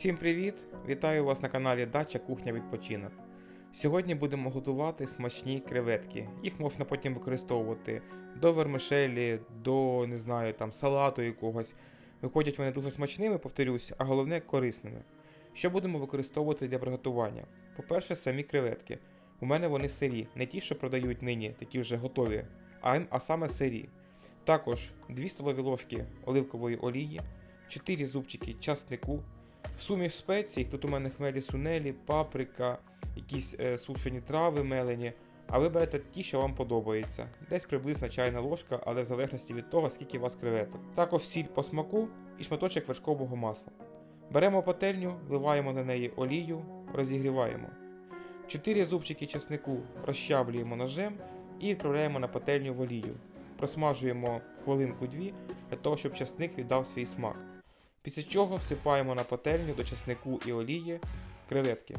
Всім привіт! Вітаю вас на каналі Дача Кухня Відпочинок. Сьогодні будемо готувати смачні креветки. Їх можна потім використовувати до вермишелі, до не знаю, там салату якогось. Виходять вони дуже смачними, повторюсь, а головне корисними. Що будемо використовувати для приготування? По-перше, самі креветки. У мене вони сирі, не ті, що продають нині, такі вже готові, а, саме сирі. Також 2 столові ложки оливкової олії, 4 зубчики часнику, Суміш спецій, тут у мене хмелі сунелі, паприка, якісь е, сушені трави мелені. А ви берете ті, що вам подобається. Десь приблизно чайна ложка, але в залежності від того, скільки у вас креветок. Також сіль по смаку і шматочок вершкового масла. Беремо пательню, вливаємо на неї олію, розігріваємо. 4 зубчики чеснику розчавлюємо ножем і відправляємо на пательню в олію. Просмажуємо хвилинку-дві для того, щоб часник віддав свій смак. Після чого всипаємо на пательню до часнику і олії креветки.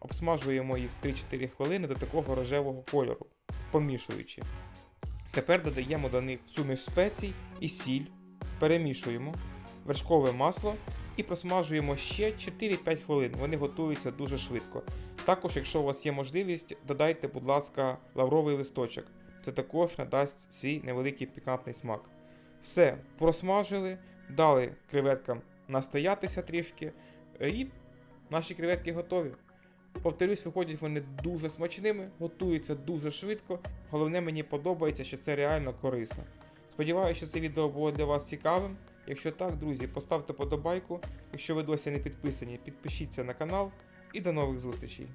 Обсмажуємо їх 3-4 хвилини до такого рожевого кольору, помішуючи. Тепер додаємо до них суміш спецій і сіль, перемішуємо, вершкове масло і просмажуємо ще 4-5 хвилин. Вони готуються дуже швидко. Також, якщо у вас є можливість, додайте, будь ласка, лавровий листочок. Це також надасть свій невеликий пікантний смак. Все, просмажили, дали креветкам настоятися трішки, е, і наші креветки готові. Повторюсь, виходять вони дуже смачними, готуються дуже швидко. Головне, мені подобається, що це реально корисно. Сподіваюся, що це відео було для вас цікавим. Якщо так, друзі, поставте подобайку. Якщо ви досі не підписані, підпишіться на канал і до нових зустрічей.